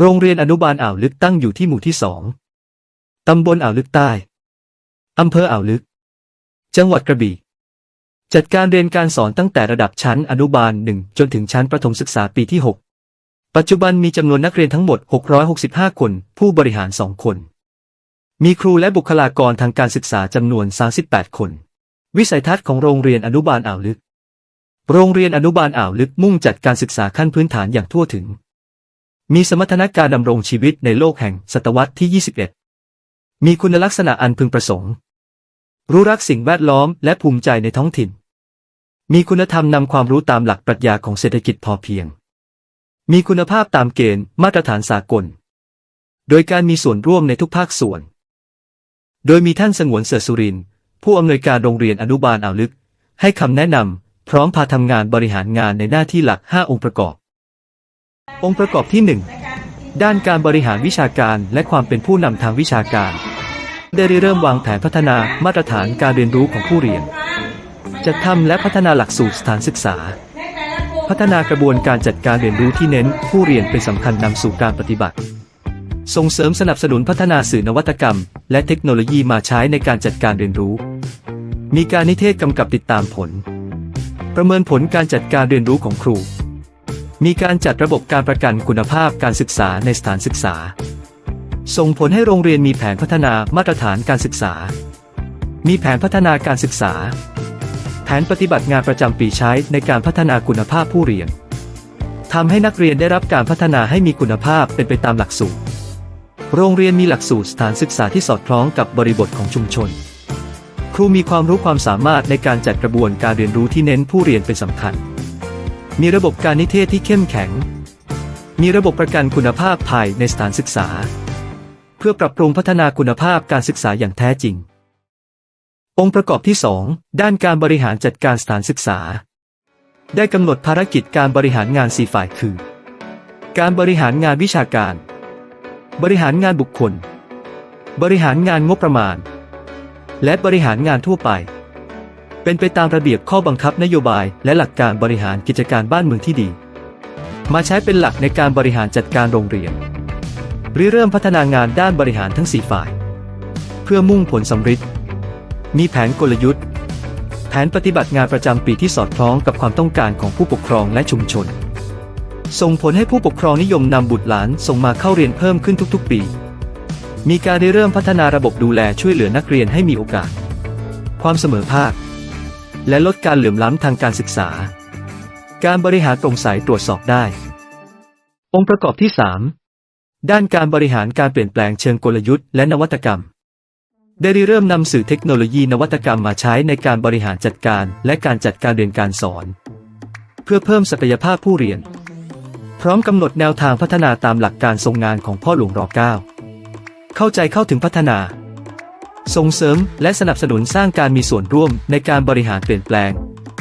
โรงเรียนอนุบาลอ่าวลึกตั้งอยู่ที่หมู่ที่สองตำบลอ่าวลึกใต้ อำเภออ่าวลึก จังหวัดกระบี่ จัดการเรียนการสอนตั้งแต่ระดับชั้นอนุบาลหนึ่งจนถึงชั้นประถมศึกษาปีที่ 6 ปัจจุบันมีจำนวนนักเรียนทั้งหมด 665 คน ผู้บริหาร 2 คน มีครูและบุคลากรทางการศึกษาจำนวน 38 คน วิสัยทัศน์ของโรงเรียนอนุบาลอ่าวลึก โรงเรียนอนุบาลอ่าวลึกมุ่งจัดการศึกษาขั้นพื้นฐานอย่างทั่วถึง มีสมรรถนะการดำรงชีวิตในโลกแห่งศตวรรษที่ 21 มีคุณลักษณะอันพึงประสงค์ รู้รักสิ่งแวดล้อมและภูมิใจในท้องถิ่น มีคุณธรรมนำความรู้ตามหลักปรัชญาของเศรษฐกิจพอเพียง มีคุณภาพตามเกณฑ์มาตรฐานสากล โดยการมีส่วนร่วมในทุกภาคส่วน โดยมีท่านสงวนเสือสุริน ผู้อำนวยการโรงเรียนอนุบาลอ่าวลึก ให้คำแนะนำพร้อมพาทำงานบริหารงานในหน้าที่หลัก 5 องค์ประกอบ องค์ประกอบที่ 1 ด้านการบริหารวิชาการและความเป็นผู้นำทางวิชาการ ได้เริ่มวางแผนพัฒนามาตรฐานการเรียนรู้ของผู้เรียน จัดทำและพัฒนาหลักสูตรสถานศึกษา พัฒนากระบวนการจัดการเรียนรู้ที่เน้น ผู้เรียนเป็นสำคัญนำสู่การปฏิบัติ ส่งเสริมสนับสนุนพัฒนาสื่อนวัตกรรม และเทคโนโลยีมาใช้ในการจัดการเรียนรู้ มีการนิเทศกำกับติดตามผล ประเมินผลการจัดการเรียนรู้ของครู มีการจัดระบบการประกันคุณภาพการศึกษาในสถานศึกษา ส่งผลให้โรงเรียนมีแผนพัฒนามาตรฐานการศึกษา มีแผนพัฒนาการศึกษา แผนปฏิบัติงานประจำปีใช้ในการพัฒนาคุณภาพผู้เรียนทำให้นักเรียนได้รับการพัฒนาให้มีคุณภาพเป็นไปตามหลักสูตร โรงเรียนมีหลักสูตรสถานศึกษาที่สอดคล้องกับบริบทของชุมชน ครูมีความรู้ความสามารถในการจัดกระบวนการเรียนรู้ที่เน้นผู้เรียนเป็นสำคัญ มีระบบการนิเทศที่เข้มแข็ง มีระบบประกันคุณภาพภายในสถานศึกษา เพื่อปรับปรุงพัฒนาคุณภาพการศึกษาอย่างแท้จริง องค์ประกอบที่ 2 ด้านการบริหารจัดการสถานศึกษา ได้กำหนดภารกิจการบริหารงาน4ฝ่ายคือ การบริหารงานวิชาการ บริหารงานบุคคล บริหารงานงบประมาณ และบริหารงานทั่วไป เป็นไปตามระเบียบข้อบังคับนโยบาย และหลักการบริหารกิจการบ้านเมืองที่ดี มาใช้เป็นหลักในการบริหารจัดการโรงเรียนริเริ่มพัฒนางานด้านบริหารทั้ง 4 ฝ่าย เพื่อมุ่งผลสำฤทธิ์มีแผนกลยุทธ์ แผนปฏิบัติงานประจำปีที่สอดคล้องกับความต้องการของผู้ปกครองและชุมชน ส่งผลให้ผู้ปกครองนิยมนำบุตรหลานส่งมาเข้าเรียนเพิ่มขึ้นทุกๆ ปี มีการริเริ่มพัฒนาระบบดูแลช่วยเหลือนักเรียนให้มีโอกาส ความเสมอภาค และลดการเหลื่อมล้ำทางการศึกษา การบริหารโปร่งใสตรวจสอบได้ องค์ประกอบที่ 3 ด้านการบริหารการเปลี่ยนแปลงเชิงกลยุทธ์และนวัตกรรม ได้ริเริ่มนำสื่อเทคโนโลยีนวัตกรรมมาใช้ในการบริหารจัดการและการจัดการเรียนการสอน เพื่อเพิ่มศักยภาพผู้เรียน พร้อมกำหนดแนวทางพัฒนาตามหลักการทรงงานของพ่อหลวงรอเก้าเข้าใจเข้าถึงพัฒนา ส่งเสริมและสนับสนุนสร้างการมีส่วนร่วมในการบริหารเปลี่ยนแปลง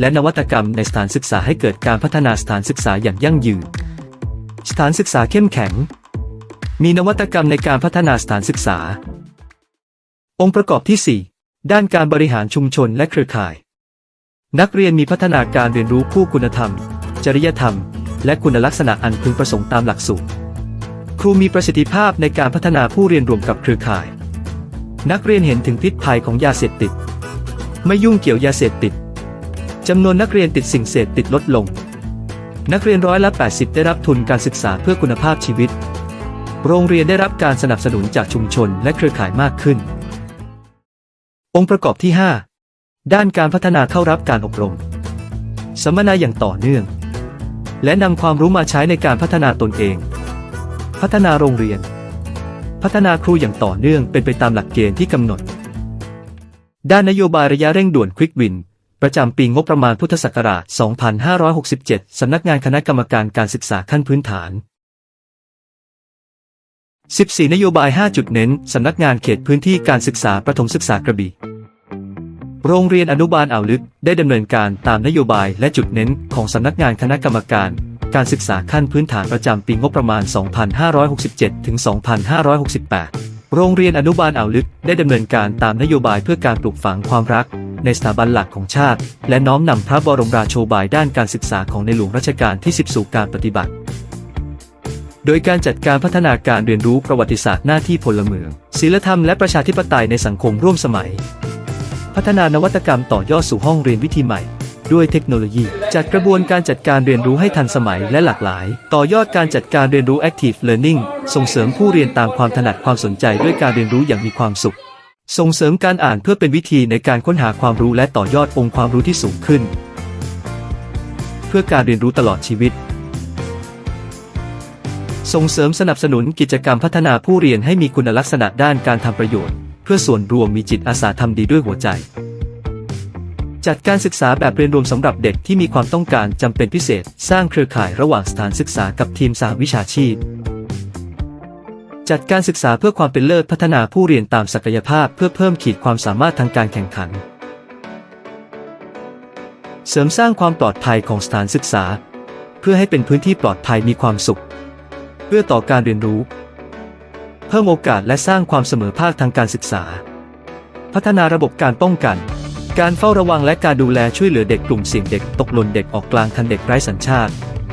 และนวัตกรรมในสถานศึกษาให้เกิดการพัฒนาสถานศึกษาอย่างยั่งยืน สถานศึกษาเข้มแข็ง มีนวัตกรรมในการพัฒนาสถานศึกษา องค์ประกอบที่ 4 ด้านการบริหารชุมชนและเครือข่าย นักเรียนมีพัฒนาการเรียนรู้คู่คุณธรรม จริยธรรม และคุณลักษณะอันพึงประสงค์ตามหลักสูตรครูมีประสิทธิภาพในการพัฒนาผู้เรียนรวมกับเครือข่าย นักเรียนเห็นถึงพิษภัยของยาเสพติด ไม่ยุ่งเกี่ยวยาเสพติดจำนวนนักเรียนติดสิ่งเสพติดลดลง นักเรียนร้อยละ 80 ได้รับทุนการศึกษาเพื่อคุณภาพชีวิต โรงเรียนได้รับการสนับสนุนจากชุมชนและเครือข่ายมากขึ้น องค์ประกอบที่ 5 ด้านการพัฒนาเข้ารับการอบรม สัมมนาอย่างต่อเนื่อง และนำความรู้มาใช้ในการพัฒนาตนเอง พัฒนาโรงเรียน พัฒนาครูอย่างต่อเนื่องเป็นไปตามหลักเกณฑ์ที่กำหนด ด้านนโยบายระยะเร่งด่วนควิกวิน ประจำปีงบประมาณพุทธศักราช 2567 สำนักงานคณะกรรมการการศึกษาขั้นพื้นฐาน 14 นโยบาย 5 จุดเน้น สำนักงานเขตพื้นที่การศึกษาประถมศึกษากระบี่โรงเรียนอนุบาลอ่าวลึกได้ดำเนินการตามนโยบายและจุดเน้นของสำนักงานคณะกรรมการ การศึกษาขั้นพื้นฐานประจำปีงบประมาณ 2567 ถึง 2568 โรงเรียนอนุบาลอ่าวลึกได้ดำเนินการตามนโยบายเพื่อการปลูกฝังความรัก ในสถาบันหลักของชาติ และน้อมนำพระบรมราโชบายด้านการศึกษาของในหลวงรัชกาลที่ 10 สู่การปฏิบัติ โดยการจัดการพัฒนาการเรียนรู้ประวัติศาสตร์หน้าที่พลเมืองศีลธรรมและประชาธิปไตยในสังคมร่วมสมัย พัฒนานวัตกรรมต่อยอดสู่ห้องเรียนวิธีใหม่ ด้วยเทคโนโลยี จัดกระบวนการจัดการเรียนรู้ให้ทันสมัยและหลากหลาย ต่อยอดการจัดการเรียนรู้ active learning ส่งเสริมผู้เรียนตามความถนัดความสนใจด้วยการเรียนรู้อย่างมีความสุข ส่งเสริมการอ่านเพื่อเป็นวิธีในการค้นหาความรู้และต่อยอดองค์ความรู้ที่สูงขึ้น เพื่อการเรียนรู้ตลอดชีวิต ส่งเสริมสนับสนุนกิจกรรมพัฒนาผู้เรียนให้มีคุณลักษณะด้านการทำประโยชน์ เพื่อส่วนรวมมีจิตอาสาทำดีด้วยหัวใจ จัดการศึกษาแบบเรียนรวมสำหรับเด็กที่มีความต้องการจำเป็นพิเศษ สร้างเครือข่ายระหว่างสถานศึกษากับทีมสหวิชาชีพ จัดการศึกษาเพื่อความเป็นเลิศพัฒนาผู้เรียนตามศักยภาพเพื่อเพิ่มขีดความสามารถทางการแข่งขัน เสริมสร้างความปลอดภัยของสถานศึกษา เพื่อให้เป็นพื้นที่ปลอดภัยมีความสุข เพื่อต่อการเรียนรู้ เพิ่มโอกาสและสร้างความเสมอภาคทางการศึกษา พัฒนาระบบการป้องกัน การเฝ้าระวังและการดูแลช่วยเหลือเด็กกลุ่มเสี่ยงเด็กตกหล่นเด็กออกกลางทันเด็กไร้สัญชาติ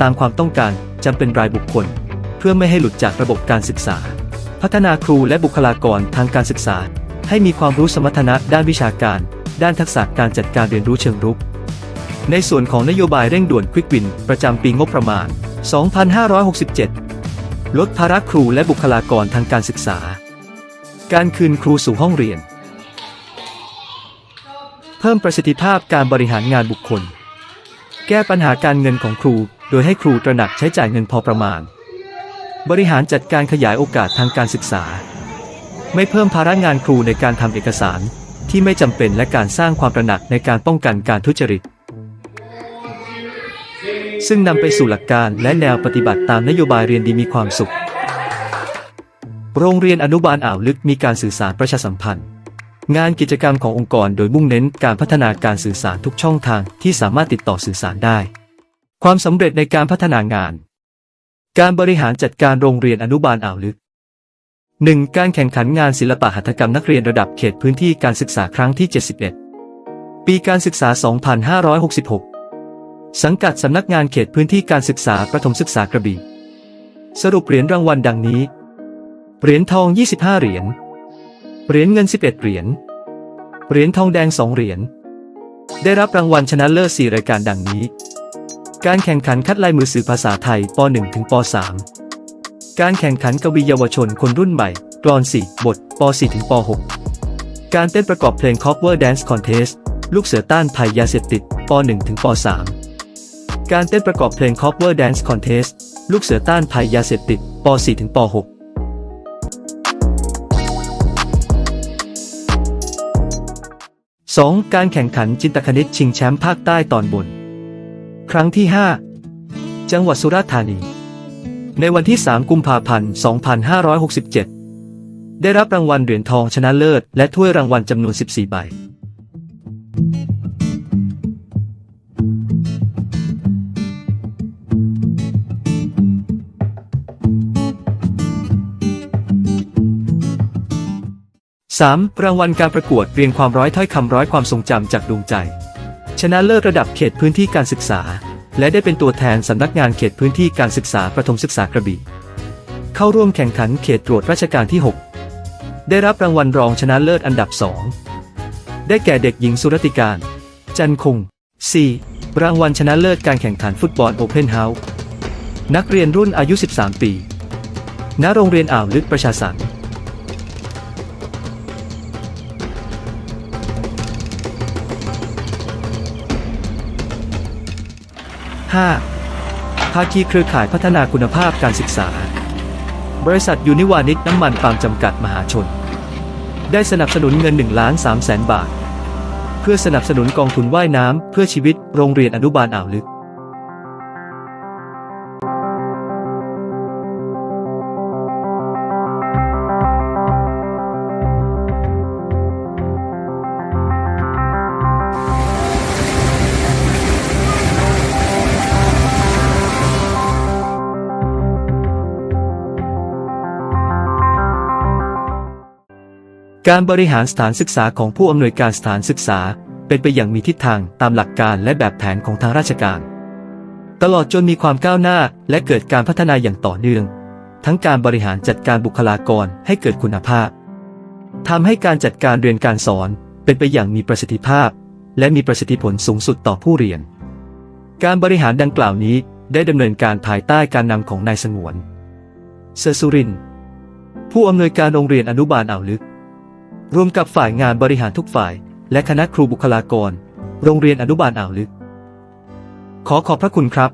ตามความต้องการจำเป็นรายบุคคล เพื่อไม่ให้หลุดจากระบบการศึกษา พัฒนาครูและบุคลากรทางการศึกษา ให้มีความรู้สมรรถนะด้านวิชาการ ด้านทักษะการจัดการเรียนรู้เชิงรุก ในส่วนของนโยบายเร่งด่วนควิกวิน ประจำปีงบประมาณ 2567 ลดภาระครูและบุคลากรทางการศึกษา การคืนครูสู่ห้องเรียน พิ่มประสิทธิภาพการบริหารงานบุคคล แก้ปัญหาการเงินของครู โดยให้ครูตระหนักใช้จ่ายเงินพอประมาณ บริหารจัดการขยายโอกาสทางการศึกษา ไม่เพิ่มภาระงานครูในการทำเอกสารที่ไม่จำเป็นและการสร้างความตระหนักในการป้องกันการทุจริต ซึ่งนำไปสู่หลักการและแนวปฏิบัติตามนโยบายเรียนดีมีความสุข โรงเรียนอนุบาลอ่าวลึกมีการสื่อสารประชาสัมพันธ์ งานกิจกรรมขององค์กรโดยมุ่งเน้นการพัฒนาการสื่อสารทุกช่องทางที่สามารถติดต่อสื่อสารได้ ความสำเร็จในการพัฒนางาน การบริหารจัดการโรงเรียนอนุบาลอ่าวลึก 1. การแข่งขันงานศิลปะหัตถกรรมนักเรียนระดับเขตพื้นที่การศึกษาครั้งที่ 71 ปีการศึกษา 2566 สังกัดสำนักงานเขตพื้นที่การศึกษาประถมศึกษากระบี่ สรุปเหรียญรางวัลดังนี้ เหรียญทอง 25 เหรียญ เหรียญเงิน 11 เหรียญ เหรียญทองแดง 2 เหรียญ ได้รับรางวัลชนะเลิศ 4 รายการดังนี้ การแข่งขันคัดลายมือสื่อภาษาไทยป .1 ถึงป .3 การแข่งขันกวีเยาวชนคนรุ่นใหม่กลอน 4 บทป .4 ถึงป .6 การเต้นประกอบเพลง Cover Dance Contest ลูกเสือต้านภัยยาเสพติดป .1 ถึงป .3 การเต้นประกอบเพลง Cover Dance Contest ลูกเสือต้านภัยยาเสพติดป .4 ถึงป .6 2. การแข่งขันจินตคณิตชิงแชมป์ภาคใต้ตอนบน ครั้งที่ 5 จังหวัดสุราษฎร์ธานี ในวันที่ 3 กุมภาพันธ์ 2567 ได้รับรางวัลเหรียญทองชนะเลิศ และถ้วยรางวัลจำนวน 14 ใบ 3. รางวัลการประกวดเรียงความร้อยถ้อยคำร้อยความทรงจำจากดวงใจ ชนะเลิศระดับเขตพื้นที่การศึกษา และได้เป็นตัวแทนสำนักงานเขตพื้นที่การศึกษาประถมศึกษากระบี่เข้าร่วมแข่งขันเขตตรวจราชการที่ 6 ได้รับรางวัลรองชนะเลิศอันดับ 2 ได้แก่เด็กหญิงสุรติการ จันคง 4. รางวัลชนะเลิศการแข่งขันฟุตบอลโอเพนเฮาส์นักเรียนรุ่นอายุ 13 ปี ณ โรงเรียนอ่าวลึกประชาสรรค์ 5. ภาคีเครือข่ายพัฒนาคุณภาพการศึกษา บริษัทยูนิวานิชน้ำมันปาล์มจำกัดมหาชน ได้สนับสนุนเงิน1ล้าน3แสนบาท เพื่อสนับสนุนกองทุนว่ายน้ำเพื่อชีวิตโรงเรียนอนุบาลอ่าวลึก การบริหารสถานศึกษาของผู้อำนวยการสถานศึกษา เป็นไปอย่างมีทิศทางตามหลักการและแบบแผนของทางราชการ ตลอดจนมีความก้าวหน้าและเกิดการพัฒนาอย่างต่อเนื่อง ทั้งการบริหารจัดการบุคลากรให้เกิดคุณภาพทำให้การจัดการเรียนการสอนเป็นไปอย่างมีประสิทธิภาพ และมีประสิทธิผลสูงสุดต่อผู้เรียน การบริหารดังกล่าวนี้ได้ดำเนินการภายใต้การนำของนายสงวนเซอร์สุริน ผู้อำนวยการโรงเรียนอนุบาลอ่าวลึก รวมกับฝ่ายงานบริหารทุกฝ่าย และคณะครูบุคลากร โรงเรียนอนุบาลอ่าวลึก ขอขอบพระคุณครับ